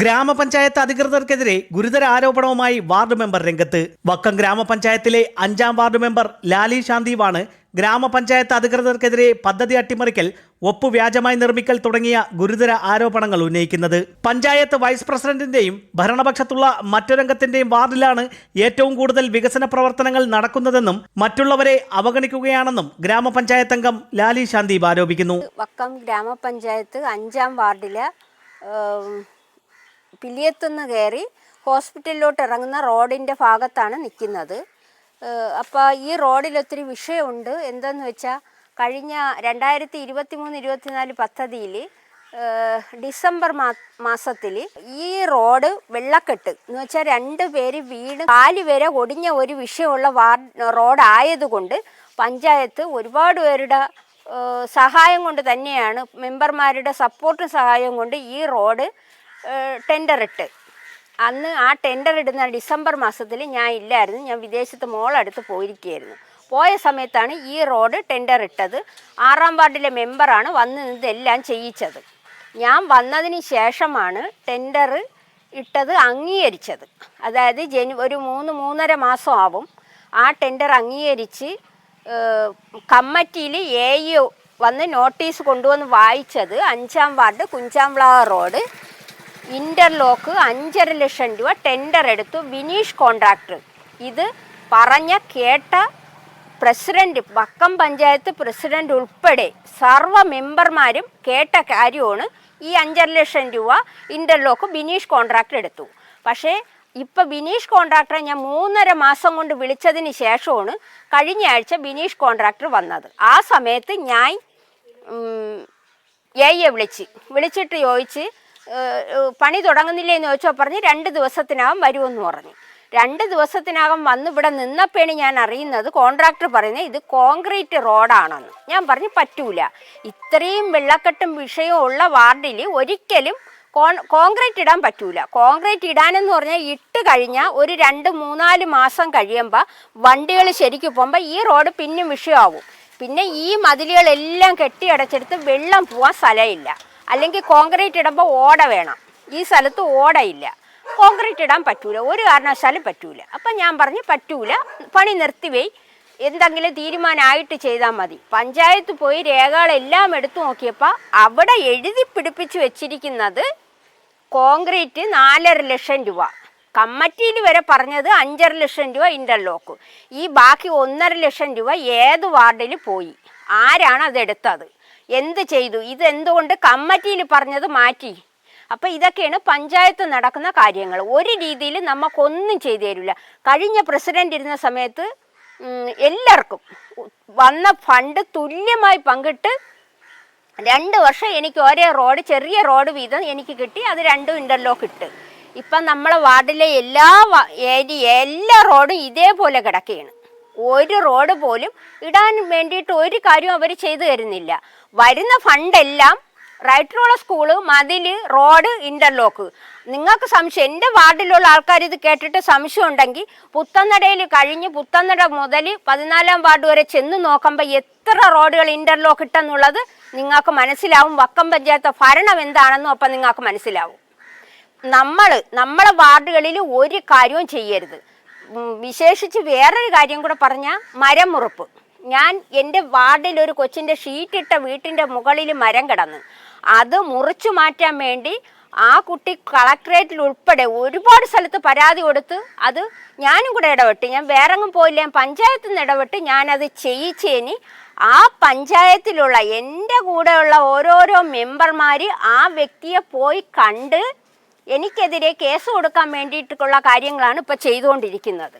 ഗ്രാമപഞ്ചായത്ത് അധികൃതർക്കെതിരെ ഗുരുതര ആരോപണവുമായി വാർഡ് മെമ്പർ രംഗത്ത്. വക്കം ഗ്രാമപഞ്ചായത്തിലെ അഞ്ചാം വാർഡ് മെമ്പർ ലാലി ശാന്തിയുമാണ് ഗ്രാമപഞ്ചായത്ത് അധികൃതർക്കെതിരെ പദ്ധതി അട്ടിമറിക്കൽ ഒപ്പ് വ്യാജമായി നിർമ്മിക്കൽ തുടങ്ങിയ ഗുരുതര ആരോപണങ്ങൾ ഉന്നയിക്കുന്നത്. പഞ്ചായത്ത് വൈസ് പ്രസിഡന്റിന്റെയും ഭരണപക്ഷത്തുള്ള മറ്റൊരംഗത്തിന്റെയും വാർഡിലാണ് ഏറ്റവും കൂടുതൽ വികസന പ്രവർത്തനങ്ങൾ നടക്കുന്നതെന്നും മറ്റുള്ളവരെ അവഗണിക്കുകയാണെന്നും ഗ്രാമപഞ്ചായത്ത് അംഗം ലാലി ശാന്തി ആരോപിക്കുന്നു. വക്കം ഗ്രാമപഞ്ചായത്ത് അഞ്ചാം വാർഡിലെ പിലിയത്തുനിന്ന് കയറി ഹോസ്പിറ്റലിലോട്ട് ഇറങ്ങുന്ന റോഡിന്റെ ഭാഗത്താണ് നിൽക്കുന്നത്. അപ്പോൾ ഈ റോഡിൽ ഒത്തിരി വിഷയമുണ്ട്. എന്തെന്ന് വെച്ചാൽ കഴിഞ്ഞ രണ്ടായിരത്തി ഇരുപത്തി മൂന്ന് ഇരുപത്തിനാല് പദ്ധതിയിൽ ഡിസംബർ മാ മാസത്തിൽ ഈ റോഡ് വെള്ളക്കെട്ട് എന്ന് വെച്ചാൽ രണ്ട് പേര് വീട് കാൽ വരെ ഒടിഞ്ഞ ഒരു വിഷയമുള്ള വാർഡ് റോഡായതുകൊണ്ട് പഞ്ചായത്ത് ഒരുപാട് പേരുടെ സഹായം കൊണ്ട് തന്നെയാണ് മെമ്പർമാരുടെ സപ്പോർട്ടും സഹായം കൊണ്ട് ഈ റോഡ് ടെൻഡർ ഇട്ട്. അന്ന് ആ ടെൻഡർ ഇടുന്ന ഡിസംബർ മാസത്തിൽ ഞാൻ ഇല്ലായിരുന്നു. ഞാൻ വിദേശത്ത് മോളടുത്ത് പോയിരിക്കുകയായിരുന്നു. പോയ സമയത്താണ് ഈ റോഡ് ടെൻഡർ ഇട്ടത്. ആറാം വാർഡിലെ മെമ്പറാണ് വന്ന് ഇതെല്ലാം ചെയ്യിച്ചത്. ഞാൻ വന്നതിന് ശേഷമാണ് ടെൻഡർ ഇട്ടത് അംഗീകരിച്ചത്. അതായത് ജനു ഒരു മൂന്ന് മൂന്നര മാസം ആവും. ആ ടെൻഡർ അംഗീകരിച്ച് കമ്മിറ്റിയിൽ എ യു വന്ന് നോട്ടീസ് കൊണ്ടുവന്ന് വായിച്ചത് അഞ്ചാം വാർഡ് കുഞ്ചാംവ്ള റോഡ്. ഇന്റർലോക്ക് അഞ്ചര ലക്ഷം രൂപ ടെൻഡർ എടുത്തു വിനീഷ് കോൺട്രാക്ടർ ഇത് പറഞ്ഞ കേട്ട പ്രസിഡന്റ് വക്കം പഞ്ചായത്ത് പ്രസിഡന്റ് ഉൾപ്പെടെ സർവ മെമ്പർമാരും കേട്ട കാര്യമാണ് ഈ അഞ്ചര ലക്ഷം രൂപ ഇന്റർലോക്ക് ബിനീഷ് കോൺട്രാക്ടർ എടുത്തു. പക്ഷേ ഇപ്പം ബിനീഷ് കോൺട്രാക്ടറെ ഞാൻ മൂന്നര മാസം കൊണ്ട് വിളിച്ചതിന് ശേഷമാണ് കഴിഞ്ഞ ആഴ്ച ബിനീഷ് കോൺട്രാക്ടർ വന്നത്. ആ സമയത്ത് ഞാൻ എയെ വിളിച്ച് വിളിച്ചിട്ട് ചോദിച്ച് പണി തുടങ്ങുന്നില്ലേ എന്ന് ചോദിച്ചാൽ പറഞ്ഞ് രണ്ട് ദിവസത്തിനകം വരുമെന്ന് പറഞ്ഞു. രണ്ട് ദിവസത്തിനകം വന്ന് ഇവിടെ നിന്നപ്പോഴാണ് ഞാൻ അറിയുന്നത് കോൺട്രാക്ടർ പറയുന്നത് ഇത് കോൺക്രീറ്റ് റോഡാണെന്ന്. ഞാൻ പറഞ്ഞു പറ്റൂല. ഇത്രയും വെള്ളക്കെട്ടും വിഷയവും ഉള്ള വാർഡിൽ ഒരിക്കലും കോൺ കോൺക്രീറ്റ് ഇടാൻ പറ്റൂല. കോൺക്രീറ്റ് ഇടാനെന്ന് പറഞ്ഞാൽ ഇട്ട് കഴിഞ്ഞാൽ ഒരു രണ്ട് മൂന്നാൽ മാസം കഴിയുമ്പോൾ വണ്ടികൾ ശരിക്കും പോകുമ്പോൾ ഈ റോഡ് പിന്നും വിഷയമാവും. പിന്നെ ഈ മതിലുകളെല്ലാം കെട്ടിയടച്ചെടുത്ത് വെള്ളം പോവാൻ സ്ഥലമില്ല. അല്ലെങ്കിൽ കോൺക്രീറ്റ് ഇടുമ്പോൾ ഓട വേണം. ഈ സ്ഥലത്ത് ഓടയില്ല കോൺക്രീറ്റ് ഇടാൻ പറ്റൂല. ഒരു കാരണവശാലും പറ്റൂല. അപ്പം ഞാൻ പറഞ്ഞു പറ്റൂല. പണി നിർത്തിവേ എന്തെങ്കിലും തീരുമാനമായിട്ട് ചെയ്താൽ മതി. പഞ്ചായത്ത് പോയി രേഖകളെല്ലാം എടുത്തു നോക്കിയപ്പോൾ അവിടെ എഴുതി പിടിപ്പിച്ച് വെച്ചിരിക്കുന്നത് കോൺക്രീറ്റ് നാലര ലക്ഷം രൂപ. കമ്മിറ്റിയിൽ വരെ പറഞ്ഞത് അഞ്ചര ലക്ഷം രൂപ ഇന്റർലോക്ക് ഈ ബാക്കി ഒന്നര ലക്ഷം രൂപ ഏത് വാർഡിൽ പോയി? ആരാണ് അതെടുത്തത് എന്ത് ചെയ്തു? ഇത് എന്തുകൊണ്ട് കമ്മിറ്റിയിൽ പറഞ്ഞത് മാറ്റി? അപ്പൊ ഇതൊക്കെയാണ് പഞ്ചായത്ത് നടക്കുന്ന കാര്യങ്ങൾ ഒരു രീതിയിൽ നമുക്കൊന്നും ചെയ്തു തരില്ല. കഴിഞ്ഞ പ്രസിഡന്റ് ഇരുന്ന സമയത്ത് എല്ലാവർക്കും വന്ന ഫണ്ട് തുല്യമായി പങ്കിട്ട് രണ്ട് വർഷം എനിക്ക് ഒരേ റോഡ് ചെറിയ റോഡ് വീതം എനിക്ക് കിട്ടി. അത് രണ്ടും ഇന്റർലോക്ക് ഇട്ട്. ഇപ്പം നമ്മളെ വാർഡിലെ എല്ലാ ഏരിയ എല്ലാ റോഡും ഇതേപോലെ കിടക്കുകയാണ്. ഒരു റോഡ് പോലും ഇടാൻ വേണ്ടിയിട്ട് ഒരു കാര്യവും അവർ ചെയ്തു തരുന്നില്ല. വരുന്ന ഫണ്ടെല്ലാം റൈറ്ററുള്ള സ്കൂൾ മതിൽ റോഡ് ഇന്റർലോക്ക് നിങ്ങൾക്ക് സംശയം എന്റെ വാർഡിലുള്ള ആൾക്കാർ ഇത് കേട്ടിട്ട് സംശയം ഉണ്ടെങ്കിൽ പുത്തന്നടയിൽ കഴിഞ്ഞ് പുത്തന്നട മുതൽ പതിനാലാം വാർഡ് വരെ ചെന്ന് നോക്കുമ്പോൾ എത്ര റോഡുകൾ ഇന്റർലോക്ക് ഇട്ടെന്നുള്ളത് നിങ്ങൾക്ക് മനസ്സിലാവും. വക്കം പഞ്ചായത്ത് ഭരണം എന്താണെന്നും അപ്പം നിങ്ങൾക്ക് മനസ്സിലാവും. നമ്മൾ നമ്മളെ വാർഡുകളിൽ ഒരു കാര്യവും ചെയ്യരുത്. വിശേഷിച്ച് വേറൊരു കാര്യം കൂടെ പറഞ്ഞാൽ മരം മുറിപ്പ് ഞാൻ എന്റെ വാർഡിൽ ഒരു കൊച്ചിന്റെ ഷീറ്റിട്ട വീട്ടിന്റെ മുകളിൽ മരം കിടന്ന്. അത് മുറിച്ചു മാറ്റാൻ വേണ്ടി ആ കുട്ടി കളക്ടറേറ്റിൽ ഉൾപ്പെടെ ഒരുപാട് സ്ഥലത്ത് പരാതി കൊടുത്ത് അത് ഞാനും കൂടെ ഇടപെട്ട്. ഞാൻ വേറെങ്ങും പോയില്ല. പഞ്ചായത്തിൽ നിന്ന് ഇടപെട്ട് ഞാനത് ചെയ്യിച്ചേനി. ആ പഞ്ചായത്തിലുള്ള എന്റെ കൂടെയുള്ള ഓരോരോ മെമ്പർമാർ ആ വ്യക്തിയെ പോയി കണ്ട് എനിക്കെതിരെ കേസ് കൊടുക്കാൻ വേണ്ടിയിട്ടുള്ള കാര്യങ്ങളാണ് ഇപ്പോൾ ചെയ്തുകൊണ്ടിരിക്കുന്നത്.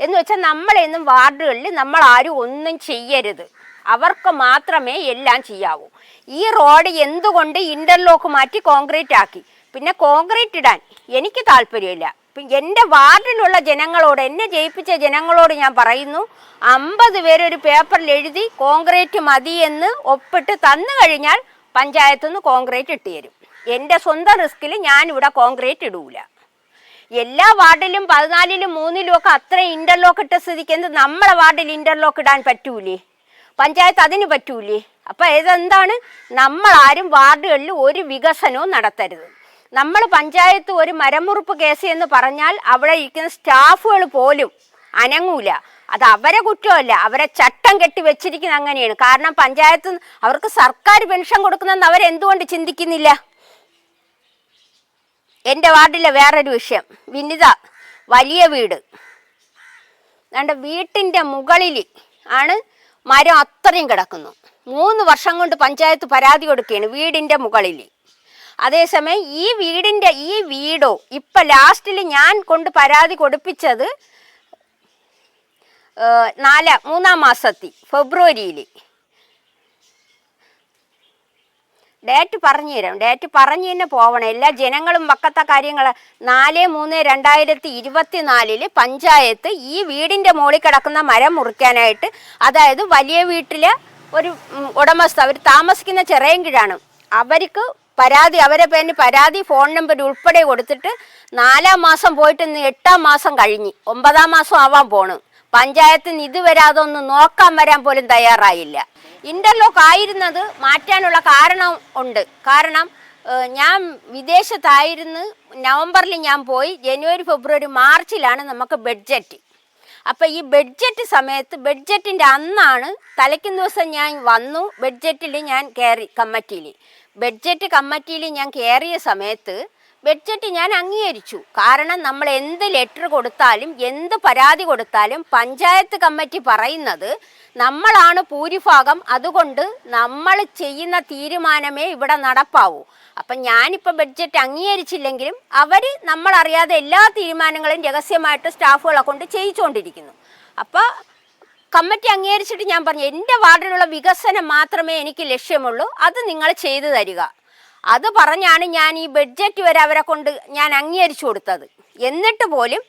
എന്ന് വെച്ചാൽ നമ്മളെന്നും വാർഡുകളിൽ നമ്മൾ ആരും ഒന്നും ചെയ്യരുത്. അവർക്ക് മാത്രമേ എല്ലാം ചെയ്യാവൂ. ഈ റോഡ് എന്തുകൊണ്ട് ഇന്റർലോക്ക് മാറ്റി കോൺക്രീറ്റ് ആക്കി? പിന്നെ കോൺക്രീറ്റ് ഇടാൻ എനിക്ക് താല്പര്യമില്ല. എന്റെ വാർഡിലുള്ള ജനങ്ങളോട് എന്നെ ജയിപ്പിച്ച ജനങ്ങളോട് ഞാൻ പറയുന്നു അമ്പത് പേരൊരു പേപ്പറിൽ എഴുതി കോൺക്രീറ്റ് മതി എന്ന് ഒപ്പിട്ട് തന്നു കഴിഞ്ഞാൽ പഞ്ചായത്തുനിന്ന് കോൺക്രീറ്റ് ഇട്ട് തരും. എന്റെ സ്വന്തം റിസ്കിൽ ഞാനിവിടെ കോൺക്രീറ്റ് ഇടൂല. എല്ലാ വാർഡിലും പതിനാലിലും മൂന്നിലും ഒക്കെ അത്ര ഇന്റർലോക്ക് ഇട്ട സ്ഥിതിക്ക് എന്ത് നമ്മളെ വാർഡിൽ ഇന്റർലോക്ക് ഇടാൻ പറ്റൂലേ? പഞ്ചായത്ത് അതിന് പറ്റൂലേ? അപ്പം ഇതെന്താണ്? നമ്മളാരും വാർഡുകളിൽ ഒരു വികസനവും നടത്തരുത്. നമ്മൾ പഞ്ചായത്ത് ഒരു മരമുറുപ്പ് കേസ് എന്ന് പറഞ്ഞാൽ അവിടെ ഇരിക്കുന്ന സ്റ്റാഫുകൾ പോലും അനങ്ങൂല. അത് അവരെ കുറ്റമല്ല അവരെ ചട്ടം കെട്ടി വെച്ചിരിക്കുന്ന അങ്ങനെയാണ്. കാരണം പഞ്ചായത്ത് അവർക്ക് സർക്കാർ പെൻഷൻ കൊടുക്കുന്നെന്ന് അവരെന്തുകൊണ്ട് ചിന്തിക്കുന്നില്ല? എന്റെ വാർഡിലെ വേറൊരു വിഷയം. വിനിത വലിയ വീട്. അതുകൊണ്ട് വീട്ടിന്റെ മുകളിൽ ആണ് മരം അത്രയും കിടക്കുന്നു. മൂന്ന് വർഷം കൊണ്ട് പഞ്ചായത്ത് പരാതി കൊടുക്കുകയാണ് വീടിന്റെ മുകളിൽ അതേസമയം ഈ വീടിന്റെ ഈ വീടോ ഇപ്പം ലാസ്റ്റിൽ ഞാൻ കൊണ്ട് പരാതി കൊടുപ്പിച്ചത് നാല മൂന്നാം മാസത്തിൽ ഫെബ്രുവരിയിൽ ഡേറ്റ് പറഞ്ഞു തരാം. ഡേറ്റ് പറഞ്ഞു തന്നെ പോവണം. എല്ലാ ജനങ്ങളും വക്കത്ത കാര്യങ്ങൾ നാല് മൂന്ന് രണ്ടായിരത്തി ഇരുപത്തി നാലിൽ പഞ്ചായത്ത് ഈ വീടിന്റെ മുകളിൽ കിടക്കുന്ന മരം മുറിക്കാനായിട്ട് അതായത് വലിയ വീട്ടിലെ ഒരു ഉടമസ്ഥ അവർ താമസിക്കുന്ന ചെറിയ കീഴാണ് അവർക്ക് പരാതി അവരെ പേരിന് പരാതി ഫോൺ നമ്പർ ഉൾപ്പെടെ കൊടുത്തിട്ട് നാലാം മാസം പോയിട്ട് ഇന്ന് എട്ടാം മാസം കഴിഞ്ഞ് ഒമ്പതാം മാസം ആവാൻ പോണു. പഞ്ചായത്തിന് ഇതുവരെ അതൊന്ന് നോക്കാൻ വരാൻ പോലും തയ്യാറായില്ല. ഇന്റർലോക്ക് ആയിരുന്നത് മാറ്റാനുള്ള കാരണം ഉണ്ട്. കാരണം ഞാൻ വിദേശത്തായിരുന്നു. നവംബറിൽ ഞാൻ പോയി. ജനുവരി ഫെബ്രുവരി മാർച്ചിലാണ് നമുക്ക് ബഡ്ജറ്റ് അപ്പം ഈ ബഡ്ജറ്റ് സമയത്ത് ബഡ്ജറ്റിന്റെ അന്നാണ് തലയ്ക്കുന്ന ദിവസം ഞാൻ വന്നു. ബഡ്ജറ്റിൽ ഞാൻ കയറി കമ്മിറ്റിയിൽ. ബഡ്ജറ്റ് കമ്മിറ്റിയിൽ ഞാൻ കയറിയ സമയത്ത് ബഡ്ജറ്റ് ഞാൻ അംഗീകരിച്ചു. കാരണം നമ്മൾ എന്ത് ലെറ്റർ കൊടുത്താലും എന്ത് പരാതി കൊടുത്താലും പഞ്ചായത്ത് കമ്മിറ്റി പറയുന്നത് നമ്മളാണ് ഭൂരിഭാഗം. അതുകൊണ്ട് നമ്മൾ ചെയ്യുന്ന തീരുമാനമേ ഇവിടെ നടപ്പാവൂ. അപ്പം ഞാനിപ്പോൾ ബഡ്ജറ്റ് അംഗീകരിച്ചില്ലെങ്കിലും അവർ നമ്മളറിയാതെ എല്ലാ തീരുമാനങ്ങളും രഹസ്യമായിട്ട് സ്റ്റാഫുകളെ കൊണ്ട് ചെയ്യിച്ചുകൊണ്ടിരിക്കുന്നു. അപ്പോൾ കമ്മിറ്റി അംഗീകരിച്ചിട്ട് ഞാൻ പറഞ്ഞു എന്റെ വാർഡിലുള്ള വികസനം മാത്രമേ എനിക്ക് ലക്ഷ്യമുള്ളൂ. അത് നിങ്ങൾ ചെയ്തു തരിക. അത് പറഞ്ഞാണ് ഞാൻ ഈ ബഡ്ജറ്റ് വരെ അവരെ കൊണ്ട് ഞാൻ അംഗീകരിച്ചു കൊടുത്തത്. എന്നിട്ട് പോലും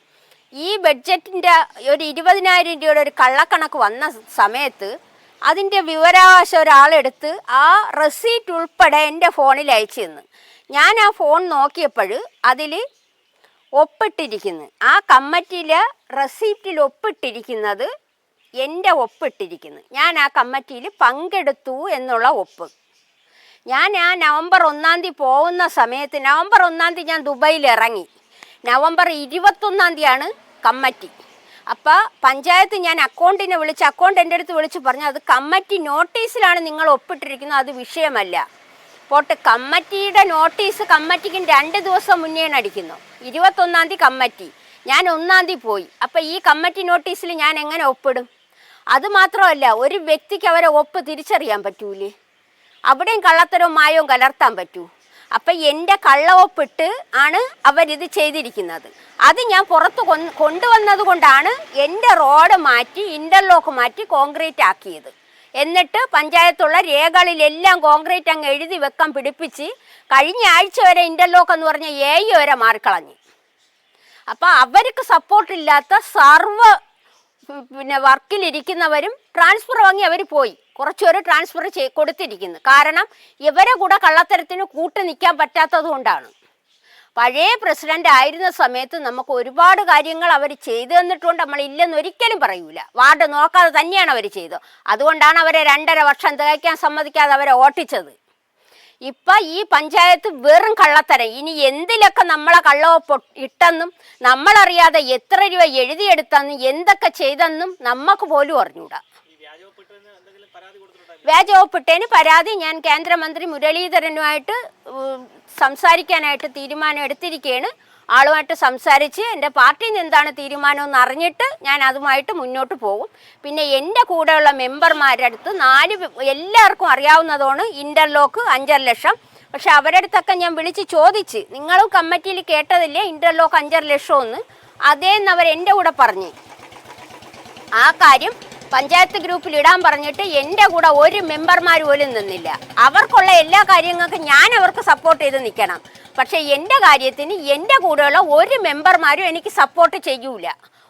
ഈ ബഡ്ജറ്റിന്റെ ഒരു ഇരുപതിനായിരം രൂപയുടെ ഒരു കള്ളക്കണക്ക് വന്ന സമയത്ത് അതിന്റെ വിവരാവകാശം ഒരാളെടുത്ത് ആ റെസീറ്റ് ഉൾപ്പെടെ എന്റെ ഫോണിൽ അയച്ചു തന്നു. ഞാൻ ആ ഫോൺ നോക്കിയപ്പോൾ അതിൽ ഒപ്പിട്ടിരിക്കുന്നു. ആ കമ്മിറ്റിയിലെ റെസീപ്റ്റിൽ ഒപ്പിട്ടിരിക്കുന്നത് എന്റെ ഒപ്പിട്ടിരിക്കുന്നു. ഞാൻ ആ കമ്മിറ്റിയിൽ പങ്കെടുത്തു എന്നുള്ള ഒപ്പ്. ഞാൻ ആ നവംബർ ഒന്നാം തീയതി പോകുന്ന സമയത്ത് നവംബർ ഒന്നാം തീയതി ഞാൻ ദുബൈയിൽ ഇറങ്ങി. നവംബർ ഇരുപത്തൊന്നാം തീയതിയാണ് കമ്മറ്റി. അപ്പോൾ പഞ്ചായത്ത് ഞാൻ അക്കൗണ്ടിനെ വിളിച്ച് അക്കൗണ്ട് എന്റെ അടുത്ത് വിളിച്ച് പറഞ്ഞു അത് കമ്മറ്റി നോട്ടീസിലാണ് നിങ്ങൾ ഒപ്പിട്ടിരിക്കുന്നത് അത് വിഷയമല്ല. പോട്ട് കമ്മറ്റിയുടെ നോട്ടീസ് കമ്മറ്റിക്കും രണ്ട് ദിവസം മുന്നേയാണ് അടിക്കുന്നു ഇരുപത്തൊന്നാം തീയതി കമ്മറ്റി. ഞാൻ ഒന്നാം തീയതി പോയി. അപ്പം ഈ കമ്മറ്റി നോട്ടീസിൽ ഞാൻ എങ്ങനെ ഒപ്പിടും? അതുമാത്രമല്ല ഒരു വ്യക്തിക്ക് അവരെ ഒപ്പ് തിരിച്ചറിയാൻ പറ്റൂലേ? അവിടെയും കള്ളത്തരവും മായവും കലർത്താൻ പറ്റൂ. അപ്പം എന്റെ കള്ളവൊപ്പിട്ട് ആണ് അവരിത് ചെയ്തിരിക്കുന്നത്. അത് ഞാൻ പുറത്ത് കൊണ്ടുവന്നത് കൊണ്ടാണ് എന്റെ റോഡ് മാറ്റി ഇന്റർലോക്ക് മാറ്റി കോൺക്രീറ്റ് ആക്കിയത്. എന്നിട്ട് പഞ്ചായത്തുള്ള രേഖകളിലെല്ലാം കോൺക്രീറ്റ് അങ്ങ് എഴുതി വെക്കാൻ പിടിപ്പിച്ച് കഴിഞ്ഞ ആഴ്ച വരെ ഇന്റർലോക്ക് എന്ന് പറഞ്ഞ ഏഴ് വരെ മാറിക്കളഞ്ഞു. അപ്പോൾ അവർക്ക് സപ്പോർട്ടില്ലാത്ത സർവ പിന്നെ വർക്കിലിരിക്കുന്നവരും ട്രാൻസ്ഫർ വാങ്ങി അവർ പോയി. കുറച്ചുപേര് ട്രാൻസ്ഫർ ചെയ് കൊടുത്തിരിക്കുന്നു. കാരണം ഇവരെ കൂടെ കള്ളത്തരത്തിന് കൂട്ട് നിൽക്കാൻ പറ്റാത്തത് കൊണ്ടാണ്. പഴയ പ്രസിഡന്റ് ആയിരുന്ന സമയത്ത് നമുക്ക് ഒരുപാട് കാര്യങ്ങൾ അവർ ചെയ്തു തന്നിട്ടുണ്ട്. നമ്മൾ ഇല്ലെന്ന് ഒരിക്കലും പറയൂല. വാർഡ് നോക്കാതെ തന്നെയാണ് അവർ ചെയ്തത്. അതുകൊണ്ടാണ് അവരെ രണ്ടര വർഷം തികയ്ക്കാൻ സമ്മതിക്കാതെ അവരെ ഓട്ടിച്ചത്. ഇപ്പൊ ഈ പഞ്ചായത്ത് വെറും കള്ളത്തരം. ഇനി എന്തിലൊക്കെ നമ്മളെ കള്ളവൊപ്പ് ഇട്ടെന്നും നമ്മളറിയാതെ എത്ര രൂപ എഴുതിയെടുത്തെന്നും എന്തൊക്കെ ചെയ്തെന്നും നമുക്ക് പോലും അറിഞ്ഞൂടാ. വ്യാജവൊപ്പിട്ടതിന് പരാതി ഞാൻ കേന്ദ്രമന്ത്രി മുരളീധരനുമായിട്ട് സംസാരിക്കാനായിട്ട് തീരുമാനം എടുത്തിരിക്കുകയാണ് ആളുമായിട്ട് സംസാരിച്ച് എന്റെ പാർട്ടിയിൽ നിന്ന് എന്താണ് തീരുമാനം എന്ന് അറിഞ്ഞിട്ട് ഞാൻ അതുമായിട്ട് മുന്നോട്ട് പോകും. പിന്നെ എന്റെ കൂടെയുള്ള മെമ്പർമാരുടെ അടുത്ത് നാല് എല്ലാവർക്കും അറിയാവുന്നതാണ് ഇന്റർലോക്ക് അഞ്ചര ലക്ഷം. പക്ഷെ അവരുടെ അടുത്തൊക്കെ ഞാൻ വിളിച്ച് ചോദിച്ച് നിങ്ങളും കമ്മിറ്റിയിൽ കേട്ടതില്ലേ ഇന്റർലോക്ക് അഞ്ചര ലക്ഷം എന്ന് അതേന്ന് അവർ എന്റെ കൂടെ പറഞ്ഞു. ആ കാര്യം പഞ്ചായത്ത് ഗ്രൂപ്പിൽ ഇടാൻ പറഞ്ഞിട്ട് എന്റെ കൂടെ ഒരു മെമ്പർമാർ പോലും നിന്നില്ല. അവർക്കുള്ള എല്ലാ കാര്യങ്ങൾക്കും ഞാൻ അവർക്ക് സപ്പോർട്ട് ചെയ്ത് നിൽക്കണം. പക്ഷേ എന്റെ കാര്യത്തിന് എന്റെ കൂടെയുള്ള ഒരു മെമ്പർമാരും എനിക്ക് സപ്പോർട്ട് ചെയ്യൂല.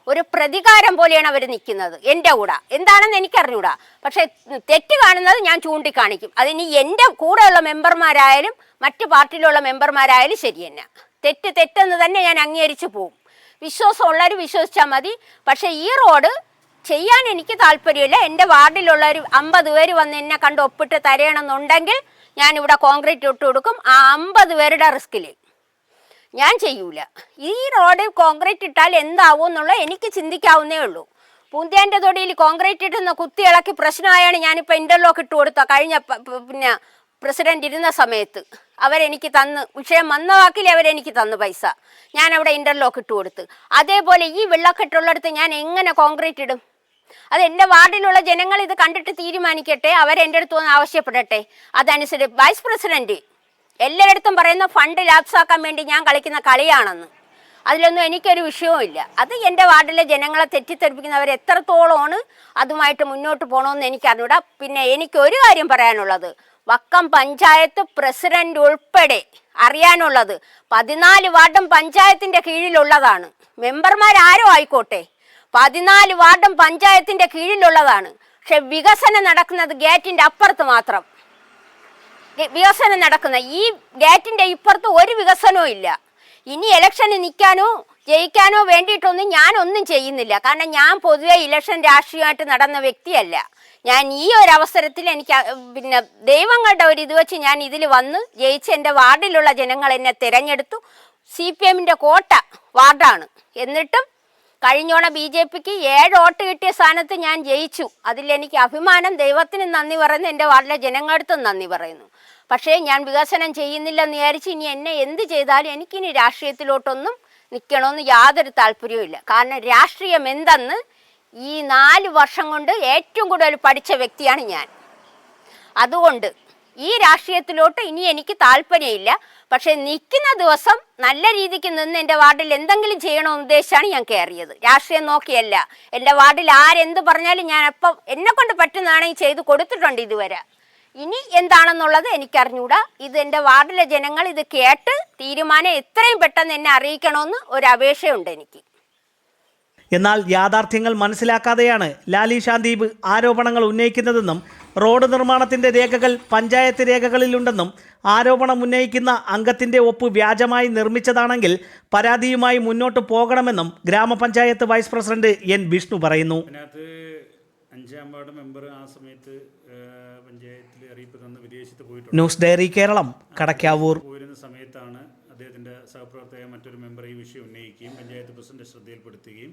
ഒരു പ്രതികാരം പോലെയാണ് അവർ നിൽക്കുന്നത് എന്റെ കൂടെ. എന്താണെന്ന് എനിക്കറിഞ്ഞൂടാ. പക്ഷേ തെറ്റ് കാണുന്നത് ഞാൻ ചൂണ്ടിക്കാണിക്കും. അതിന് എന്റെ കൂടെയുള്ള മെമ്പർമാരായാലും മറ്റു പാർട്ടിയിലുള്ള മെമ്പർമാരായാലും ശരി തന്നെ. തെറ്റ് തെറ്റെന്ന് തന്നെ ഞാൻ അംഗീകരിച്ചു പോകും വിശ്വാസമുള്ളവർ വിശ്വസിച്ചാൽ മതി. പക്ഷേ ഈ റോഡ് ചെയ്യാൻ എനിക്ക് താല്പര്യമില്ല. എന്റെ വാർഡിലുള്ള ഒരു അമ്പത് പേര് വന്ന് എന്നെ കണ്ട് ഒപ്പിട്ട് തരണമെന്നുണ്ടെങ്കിൽ ഞാനിവിടെ കോൺക്രീറ്റ് ഇട്ട് കൊടുക്കും. ആ അമ്പത് പേരുടെ റിസ്കിൽ ഞാൻ ചെയ്യൂല. ഈ റോഡ് കോൺക്രീറ്റ് ഇട്ടാൽ എന്താവും എന്നുള്ളത് എനിക്ക് ചിന്തിക്കാവുന്നേ ഉള്ളൂ. പൂന്തിയാന്റെ തൊടിയിൽ കോൺക്രീറ്റ് ഇട്ടുന്ന കുത്തി ഇളക്കി പ്രശ്നമായാണ് ഞാനിപ്പോൾ ഇന്റർലോക്ക് ഇട്ട് കൊടുത്ത കഴിഞ്ഞ പിന്നെ പ്രസിഡന്റ് ഇരുന്ന സമയത്ത്. അവരെനിക്ക് തന്ന് വിഷയം വന്ന വാക്കിൽ അവരെനിക്ക് തന്നു പൈസ. ഞാൻ അവിടെ ഇന്റർലോക്ക് ഇട്ട് കൊടുത്ത്. അതേപോലെ ഈ വെള്ളക്കെട്ടുള്ളിടത്ത് ഞാൻ എങ്ങനെ കോൺക്രീറ്റ് ഇടും? അത് എന്റെ വാർഡിലുള്ള ജനങ്ങൾ ഇത് കണ്ടിട്ട് തീരുമാനിക്കട്ടെ അവരെന്റെ അടുത്ത് വന്ന് ആവശ്യപ്പെടട്ടെ. അതനുസരിച്ച് വൈസ് പ്രസിഡന്റ് എല്ലായിടത്തും പറയുന്ന ഫണ്ട് ലാപ്സാക്കാൻ വേണ്ടി ഞാൻ കളിക്കുന്ന കളിയാണെന്ന്. അതിലൊന്നും എനിക്കൊരു വിഷയവുമില്ല അത് എന്റെ വാർഡിലെ ജനങ്ങളെ തെറ്റിദ്ധരിപ്പിക്കുന്നവർ എത്രത്തോളമാണ് അതുമായിട്ട് മുന്നോട്ട് പോകണമെന്ന് എനിക്കറിഞ്ഞൂടാ. പിന്നെ എനിക്ക് ഒരു കാര്യം പറയാനുള്ളത്. വക്കം പഞ്ചായത്ത് പ്രസിഡന്റ് ഉൾപ്പെടെ അറിയാനുള്ളത് പതിനാല് വാർഡും പഞ്ചായത്തിന്റെ കീഴിലുള്ളതാണ്. മെമ്പർമാരാരോ ആയിക്കോട്ടെ. പതിനാല് വാർഡും പഞ്ചായത്തിന്റെ കീഴിലുള്ളതാണ്. പക്ഷെ വികസനം നടക്കുന്നത് ഗേറ്റിന്റെ അപ്പുറത്ത് മാത്രം. വികസനം നടക്കുന്ന ഈ ഗേറ്റിന്റെ ഇപ്പുറത്ത് ഒരു വികസനവും ഇല്ല. ഇനി ഇലക്ഷന് നിൽക്കാനോ ജയിക്കാനോ വേണ്ടിയിട്ടൊന്നും ഞാനൊന്നും ചെയ്യുന്നില്ല. കാരണം ഞാൻ പൊതുവെ ഇലക്ഷൻ രാഷ്ട്രീയമായിട്ട് നടന്ന വ്യക്തിയല്ല. ഞാൻ ഈ ഒരു അവസരത്തിൽ എനിക്ക് പിന്നെ ദൈവങ്ങളുടെ ഒരു ഇത് വെച്ച് ഞാൻ ഇതിൽ വന്ന് ജയിച്ച് എന്റെ വാർഡിലുള്ള ജനങ്ങൾ എന്നെ തിരഞ്ഞെടുത്തു. സി പി എമ്മിന്റെ കോട്ട വാർഡാണ്. എന്നിട്ടും കഴിഞ്ഞോണ ബി ജെ പിക്ക് ഏഴ് വോട്ട് കിട്ടിയ സ്ഥാനത്ത് ഞാൻ ജയിച്ചു. അതിൽ എനിക്ക് അഭിമാനം ദൈവത്തിന് നന്ദി പറയുന്നു എന്റെ വാർഡിലെ ജനങ്ങൾക്കും നന്ദി പറയുന്നു. പക്ഷേ ഞാൻ വികസനം ചെയ്യുന്നില്ലെന്ന് വിചാരിച്ച് ഇനി എന്നെ എന്ത് ചെയ്താലും എനിക്കിനി രാഷ്ട്രീയത്തിലോട്ടൊന്നും നിൽക്കണമെന്ന് യാതൊരു താല്പര്യവുമില്ല. കാരണം രാഷ്ട്രീയം എന്തെന്ന് ഈ നാല് വർഷം കൊണ്ട് ഏറ്റവും കൂടുതൽ പഠിച്ച വ്യക്തിയാണ് ഞാൻ. അതുകൊണ്ട് ഈ രാഷ്ട്രീയത്തിലോട്ട് ഇനി എനിക്ക് താല്പര്യമില്ല. പക്ഷെ നിൽക്കുന്ന ദിവസം നല്ല രീതിക്ക് നിന്ന് എന്റെ വാർഡിൽ എന്തെങ്കിലും ചെയ്യണമെന്ന് ഉദ്ദേശിച്ചാണ് ഞാൻ കയറിയത്. രാഷ്ട്രീയം നോക്കിയല്ല. എന്റെ വാർഡിൽ ആരെന്ത് പറഞ്ഞാലും ഞാൻ അപ്പം എന്നെ കൊണ്ട് പറ്റുന്നതാണെങ്കിൽ ചെയ്ത് കൊടുത്തിട്ടുണ്ട് ഇതുവരെ. ഇനി എന്താണെന്നുള്ളത് എനിക്കറിഞ്ഞൂടാ. ഇത് എന്റെ വാർഡിലെ ജനങ്ങൾ ഇത് കേട്ട് തീരുമാനം എത്രയും പെട്ടെന്ന് എന്നെ അറിയിക്കണമെന്ന് ഒരു അപേക്ഷയുണ്ട് എനിക്ക്. എന്നാൽ യാഥാർത്ഥ്യങ്ങൾ മനസ്സിലാക്കാതെയാണ് ലാലി ശാന്തീപ് ആരോപണങ്ങൾ ഉന്നയിക്കുന്നതെന്നും റോഡ് നിർമ്മാണത്തിന്റെ രേഖകൾ പഞ്ചായത്ത് രേഖകളിലുണ്ടെന്നും ആരോപണം ഉന്നയിക്കുന്ന അംഗത്തിന്റെ ഒപ്പ് വ്യാജമായി നിർമ്മിച്ചതാണെങ്കിൽ പരാതിയുമായി മുന്നോട്ട് പോകണമെന്നും ഗ്രാമപഞ്ചായത്ത് വൈസ് പ്രസിഡന്റ് എൻ വിഷ്ണു പറയുന്നു. അഞ്ചാം വാർഡ് മെമ്പർ ആ സമയത്ത് പഞ്ചായത്തിൽ അറിയിപ്പ് തന്ന് വിദേശത്ത് പോയിട്ടുണ്ട്. News diary Keralam Kadakkavoor. പോയിരുന്ന സമയത്താണ് അദ്ദേഹത്തിന്റെ സഹപ്രവർത്തക മറ്റൊരു മെമ്പർ ഈ വിഷയം ഉന്നയിക്കുകയും പഞ്ചായത്ത് പ്രസിഡന്റ് ശ്രദ്ധയിൽപ്പെടുത്തുകയും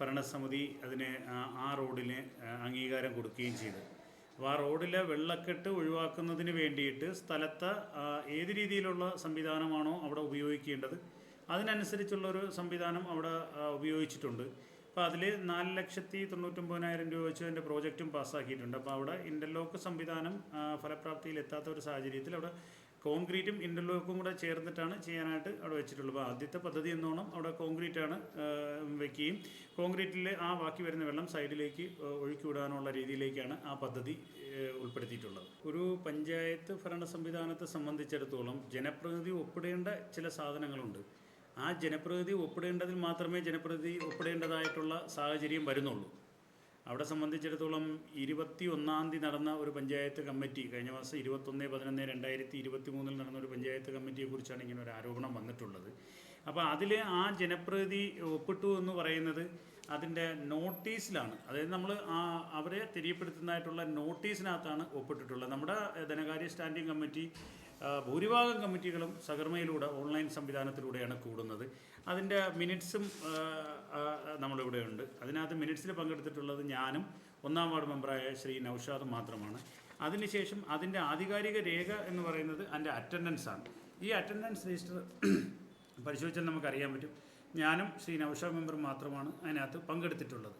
ഭരണസമിതി അതിനെ ആ റോഡിന് അംഗീകാരം കൊടുക്കുകയും ചെയ്തു. അപ്പോൾ ആ റോഡിലെ വെള്ളക്കെട്ട് ഒഴിവാക്കുന്നതിന് വേണ്ടിയിട്ട് സ്ഥലത്ത് ഏത് രീതിയിലുള്ള സംവിധാനമാണോ അവിടെ ഉപയോഗിക്കേണ്ടത് അതിനനുസരിച്ചുള്ളൊരു സംവിധാനം അവിടെ ഉപയോഗിച്ചിട്ടുണ്ട്. അപ്പോൾ അതിൽ നാല് ലക്ഷത്തി തൊണ്ണൂറ്റൊമ്പതിനായിരം രൂപ വെച്ച് അതിന്റെ പ്രോജക്റ്റും പാസ്സാക്കിയിട്ടുണ്ട്. അപ്പോൾ അവിടെ ഇന്റർലോക്ക് സംവിധാനം ഫലപ്രാപ്തിയിൽ എത്താത്ത ഒരു സാഹചര്യത്തിൽ അവിടെ കോൺക്രീറ്റും ഇന്റർലോക്കും കൂടെ ചേർന്നിട്ടാണ് ചെയ്യാനായിട്ട് അവിടെ വെച്ചിട്ടുള്ളത്. അപ്പോൾ ആദ്യത്തെ പദ്ധതി എന്നോണം അവിടെ കോൺക്രീറ്റ് ആണ് വെക്കുകയും കോൺക്രീറ്റിൽ ആ ബാക്കി വരുന്ന വെള്ളം സൈഡിലേക്ക് ആ, ഒഴുക്കി വിടാനുള്ള രീതിയിലേക്കാണ് ആ പദ്ധതി ഉൾപ്പെടുത്തിയിട്ടുള്ളത്. ഒരു പഞ്ചായത്ത് ഭരണ സംവിധാനത്തെ സംബന്ധിച്ചിടത്തോളം ജനപ്രതിനിധി ഒപ്പിടേണ്ട ചില സാധനങ്ങളുണ്ട്. ആ ജനപ്രതിനിധി ഒപ്പിടേണ്ടതിൽ മാത്രമേ ജനപ്രതിനിധി ഒപ്പിടേണ്ടതായിട്ടുള്ള സാഹചര്യം വരുന്നുള്ളൂ. അവിടെ സംബന്ധിച്ചിടത്തോളം ഇരുപത്തി ഒന്നാം തീയതി നടന്ന ഒരു പഞ്ചായത്ത് കമ്മിറ്റി കഴിഞ്ഞ മാസം ഇരുപത്തൊന്ന് പതിനൊന്ന് രണ്ടായിരത്തി ഇരുപത്തി മൂന്നിൽ നടന്ന ഒരു പഞ്ചായത്ത് കമ്മിറ്റിയെ കുറിച്ചാണ് ഇങ്ങനെ ഒരു ആരോപണം വന്നിട്ടുള്ളത്. അപ്പോൾ അതിൽ ആ ജനപ്രതിനിധി ഒപ്പിട്ടു എന്ന് പറയുന്നത് അതിന്റെ നോട്ടീസിലാണ്. അതായത് നമ്മൾ ആ അവരെ തെരിയപ്പെടുത്തുന്നതായിട്ടുള്ള നോട്ടീസിനകത്താണ് ഒപ്പിട്ടിട്ടുള്ളത്. നമ്മുടെ ധനകാര്യ സ്റ്റാൻഡിംഗ് കമ്മിറ്റി ഭൂരിഭാഗം കമ്മിറ്റികളും സകർമയിലൂടെ ഓൺലൈൻ സംവിധാനത്തിലൂടെയാണ് കൂടുന്നത്. അതിന്റെ മിനിറ്റ്സും നമ്മളിവിടെ ഉണ്ട്. അതിനകത്ത് മിനിറ്റ്സിൽ പങ്കെടുത്തിട്ടുള്ളത് ഞാനും ഒന്നാം വാർഡ് മെമ്പറായ ശ്രീ നൌഷാദും മാത്രമാണ്. അതിനുശേഷം അതിന്റെ ആധികാരിക രേഖ എന്ന് പറയുന്നത് അതിന്റെ അറ്റൻഡൻസ് ആണ്. ഈ അറ്റൻഡൻസ് രജിസ്റ്റർ പരിശോധിച്ചാൽ നമുക്കറിയാൻ പറ്റും. ഞാനും ശ്രീ നൌഷാദ് മെമ്പർ മാത്രമാണ് അതിനകത്ത് പങ്കെടുത്തിട്ടുള്ളത്.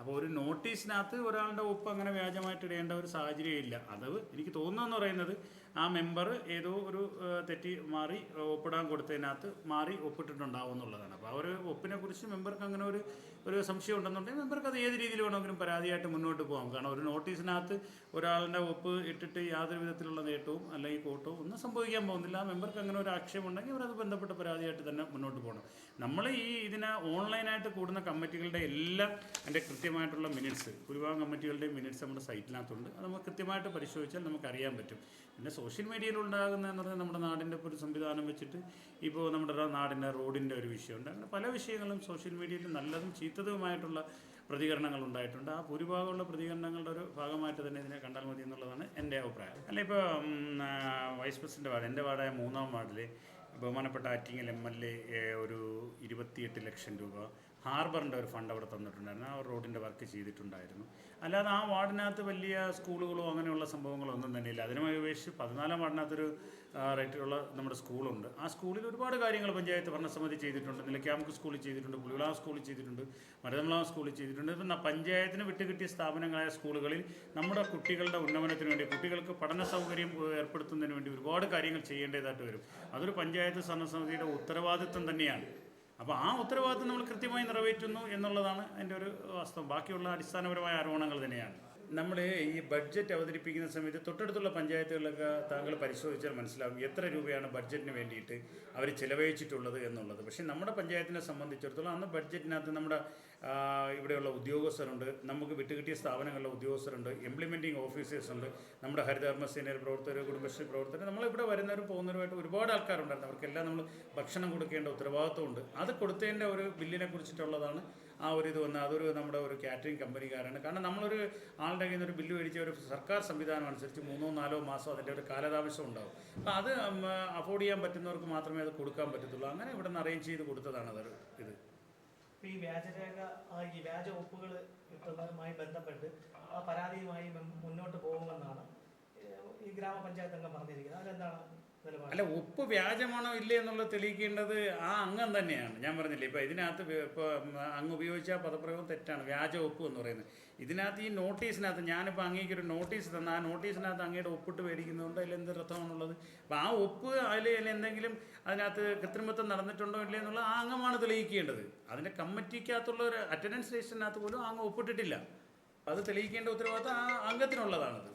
അപ്പോൾ ഒരു നോട്ടീസിനകത്ത് ഒരാളുടെ ഒപ്പ് അങ്ങനെ വ്യാജമായിട്ട് ഇടേണ്ട ഒരു സാഹചര്യം ഇല്ല. അത് എനിക്ക് തോന്നുന്നതെന്ന് പറയുന്നത് ആ മെമ്പർ ഏതോ ഒരു തെറ്റി മാറി ഒപ്പിടാൻ കൊടുത്തതിനകത്ത് മാറി ഒപ്പിട്ടിട്ടുണ്ടാവും എന്നുള്ളതാണ്. അപ്പോൾ ആ ഒരു ഒപ്പിനെ കുറിച്ച് മെമ്പർക്ക് അങ്ങനെ ഒരു ഒരു സംശയം ഉണ്ടെന്നുണ്ടെങ്കിൽ മെമ്പർക്ക് അത് ഏത് രീതിയിൽ വേണമെങ്കിലും പരാതിയായിട്ട് മുന്നോട്ട് പോകാം. കാരണം ഒരു നോട്ടീസിനകത്ത് ഒരാളുടെ ഒപ്പ് ഇട്ടിട്ട് യാതൊരു വിധത്തിലുള്ള നേട്ടവും അല്ലെങ്കിൽ കോട്ടവും ഒന്നും സംഭവിക്കാൻ പോകുന്നില്ല. ആ മെമ്പർക്ക് അങ്ങനെ ഒരു ആക്ഷേപം ഉണ്ടെങ്കിൽ അവരത് ബന്ധപ്പെട്ട പരാതിയായിട്ട് തന്നെ മുന്നോട്ട് പോകണം. നമ്മൾ ഈ ഇതിനെ ഓൺലൈനായിട്ട് കൂടുന്ന കമ്മിറ്റികളുടെ എല്ലാം അതിന്റെ കൃത്യമായിട്ടുള്ള മിനിറ്റ്സ് ഭൂരിഭാഗം കമ്മിറ്റികളുടെ മിനിറ്റ്സ് നമ്മുടെ സൈറ്റിനകത്തുണ്ട്. അത് നമുക്ക് കൃത്യമായിട്ട് പരിശോധിച്ചാൽ നമുക്ക് അറിയാൻ പറ്റും. പിന്നെ സോഷ്യൽ എന്ന് പറഞ്ഞാൽ നമ്മുടെ നാടിന്റെ ഒരു സംവിധാനം വെച്ചിട്ട് ഇപ്പോൾ നമ്മുടെ നാടിന്റെ റോഡിന്റെ ഒരു വിഷയമുണ്ട്. അങ്ങനെ പല വിഷയങ്ങളും സോഷ്യൽ മീഡിയയിൽ നല്ലതും ചീത്തതുമായിട്ടുള്ള പ്രതികരണങ്ങൾ ഉണ്ടായിട്ടുണ്ട്. ആ ഭൂരിഭാഗമുള്ള പ്രതികരണങ്ങളുടെ ഒരു ഭാഗമായിട്ട് തന്നെ ഇതിനെ കണ്ടാൽ മതി എന്നുള്ളതാണ് എന്റെ അഭിപ്രായം. അല്ല ഇപ്പോൾ വൈസ് പ്രസിഡന്റ് വാർഡ് എന്റെ വാർഡായ മൂന്നാം വാർഡിൽ ബഹുമാനപ്പെട്ട ആറ്റിങ്ങൽ എം എൽ എ ഒരു ഇരുപത്തിയെട്ട് ലക്ഷം രൂപ ഹാർബറിന്റെ ഒരു ഫണ്ട് അവിടെ തന്നിട്ടുണ്ടായിരുന്നു. ആ റോഡിന്റെ വർക്ക് ചെയ്തിട്ടുണ്ടായിരുന്നു. അല്ലാതെ ആ വാർഡിനകത്ത് വലിയ സ്കൂളുകളോ അങ്ങനെയുള്ള സംഭവങ്ങളോ ഒന്നും തന്നെ ഇല്ല അതിനുമായി അപേക്ഷിച്ച് പതിനാലാം വാർഡിനകത്തൊരു റേറ്റിലുള്ള നമ്മുടെ സ്കൂളുണ്ട്. ആ സ്കൂളിൽ ഒരുപാട് കാര്യങ്ങൾ പഞ്ചായത്ത് ഭരണസമിതി ചെയ്തിട്ടുണ്ട്. നിലയ്ക്കാമുക്ക് സ്കൂളിൽ ചെയ്തിട്ടുണ്ട് പുളിവിളാം സ്കൂളിൽ ചെയ്തിട്ടുണ്ട് മരുതമളാം സ്കൂളിൽ ചെയ്തിട്ടുണ്ട്. ഇപ്പം പഞ്ചായത്തിന് വിട്ടുകിട്ടിയ സ്ഥാപനങ്ങളായ സ്കൂളുകളിൽ നമ്മുടെ കുട്ടികളുടെ ഉന്നമനത്തിന് വേണ്ടി കുട്ടികൾക്ക് പഠന സൗകര്യം ഏർപ്പെടുത്തുന്നതിന് വേണ്ടി ഒരുപാട് കാര്യങ്ങൾ ചെയ്യേണ്ടതായിട്ട് വരും. അതൊരു പഞ്ചായത്ത് ഭരണസമിതിയുടെ ഉത്തരവാദിത്വം തന്നെയാണ്. അപ്പോൾ ആ ഉത്തരവാദിത്വം നമ്മൾ കൃത്യമായി നിറവേറ്റുന്നു എന്നുള്ളതാണ് എന്റെ ഒരു വാസ്തവം. ബാക്കിയുള്ള അടിസ്ഥാനപരമായ ആരോപണങ്ങൾ തന്നെയാണ്. നമ്മൾ ഈ ബഡ്ജറ്റ് അവതരിപ്പിക്കുന്ന സമയത്ത് തൊട്ടടുത്തുള്ള പഞ്ചായത്തുകളിലൊക്കെ താങ്കൾ പരിശോധിച്ചാൽ മനസ്സിലാവും എത്ര രൂപയാണ് ബഡ്ജറ്റിന് വേണ്ടിയിട്ട് അവർ ചിലവഴിച്ചിട്ടുള്ളത് എന്നുള്ളത്. പക്ഷേ നമ്മുടെ പഞ്ചായത്തിനെ സംബന്ധിച്ചിടത്തോളം അന്ന് ബഡ്ജറ്റിനകത്ത് നമ്മുടെ ഇവിടെയുള്ള ഉദ്യോഗസ്ഥരുണ്ട് നമുക്ക് വിട്ടുകിട്ടിയ സ്ഥാപനങ്ങളിലെ ഉദ്യോഗസ്ഥരുണ്ട് ഇംപ്ലിമെന്റിംഗ് ഓഫീസേഴ്സ് ഉണ്ട് നമ്മുടെ ഹരിതകർമ്മസേനയുടെ പ്രവർത്തകർ കുടുംബശ്രീ പ്രവർത്തകർ നമ്മളിവിടെ വരുന്നവരും പോകുന്നവരുമായിട്ട് ഒരുപാട് ആൾക്കാരുണ്ടായിരുന്നു. അവർക്കെല്ലാം നമ്മൾ ഭക്ഷണം കൊടുക്കേണ്ട ഉത്തരവാദിത്വമുണ്ട്. അത് കൊടുത്തതിന്റെ ഒരു ബില്ലിനെ കുറിച്ചിട്ടുള്ളതാണ് ആ ഒരു ഇത് വന്നാൽ അതൊരു നമ്മുടെ ഒരു കാറ്ററിംഗ് കമ്പനിക്കാരാണ്. കാരണം നമ്മളൊരു ആളുടെ കയ്യിൽ നിന്ന് ഒരു ബില്ല് മേടിച്ച ഒരു സർക്കാർ സംവിധാനം അനുസരിച്ച് മൂന്നോ നാലോ മാസം അതിന്റെ ഒരു കാലതാമസം ഉണ്ടാവും. അപ്പോൾ അത് അഫോർഡ് ചെയ്യാൻ പറ്റുന്നവർക്ക് മാത്രമേ അത് കൊടുക്കാൻ പറ്റത്തുള്ളൂ. അങ്ങനെ ഇവിടെ നിന്ന് അറേഞ്ച് ചെയ്ത് കൊടുത്തതാണ് അതൊരു ഇത്. ഈ വ്യാജരേഖ ഈ വ്യാജ ഒപ്പുകൾ കിട്ടുന്നതുമായി ബന്ധപ്പെട്ട് ആ പരാതിയുമായി മുന്നോട്ട് പോകുമെന്നാണ് ഈ ഗ്രാമപഞ്ചായത്ത് അംഗം പറഞ്ഞിരിക്കുന്നത്. നിലപാട് അല്ല ഉപ്പ് വ്യാജമാണോ ഇല്ലേ എന്നുള്ളത് തെളിയിക്കേണ്ടത് ആ അംഗം തന്നെയാണ്. ഞാൻ പറഞ്ഞില്ലേ ഇപ്പം ഇതിനകത്ത് ഇപ്പോൾ ഇപ്പൊ അങ്ങ് ഉപയോഗിച്ച പദപ്രയോഗം തെറ്റാണ് വ്യാജ ഉപ്പ് എന്ന് പറയുന്നത്. ഇതിനകത്ത് ഈ നോട്ടീസിനകത്ത് ഞാനിപ്പോൾ അങ്ങേക്ക് ഒരു നോട്ടീസ് തന്ന ആ നോട്ടീസിനകത്ത് അങ്ങയുടെ ഒപ്പിട്ട് മേടിക്കുന്നതുകൊണ്ട് എന്ത് അർത്ഥമാണുള്ളത്? അപ്പോൾ ആ ഒപ്പ് അതിൽ എന്തെങ്കിലും അതിനകത്ത് കൃത്രിമത്വം നടന്നിട്ടുണ്ടോ ഇല്ലേ എന്നുള്ളത് ആ അംഗമാണ് തെളിയിക്കേണ്ടത്. അതിന്റെ കമ്മിറ്റിക്കകത്തുള്ള ഒരു അറ്റൻഡൻസ് രജിസ്റ്ററിനകത്ത് പോലും അങ്ങ് ഒപ്പിട്ടിട്ടില്ല അത് തെളിയിക്കേണ്ട ഉത്തരവാദിത്തം ആ അംഗത്തിനുള്ളതാണത്.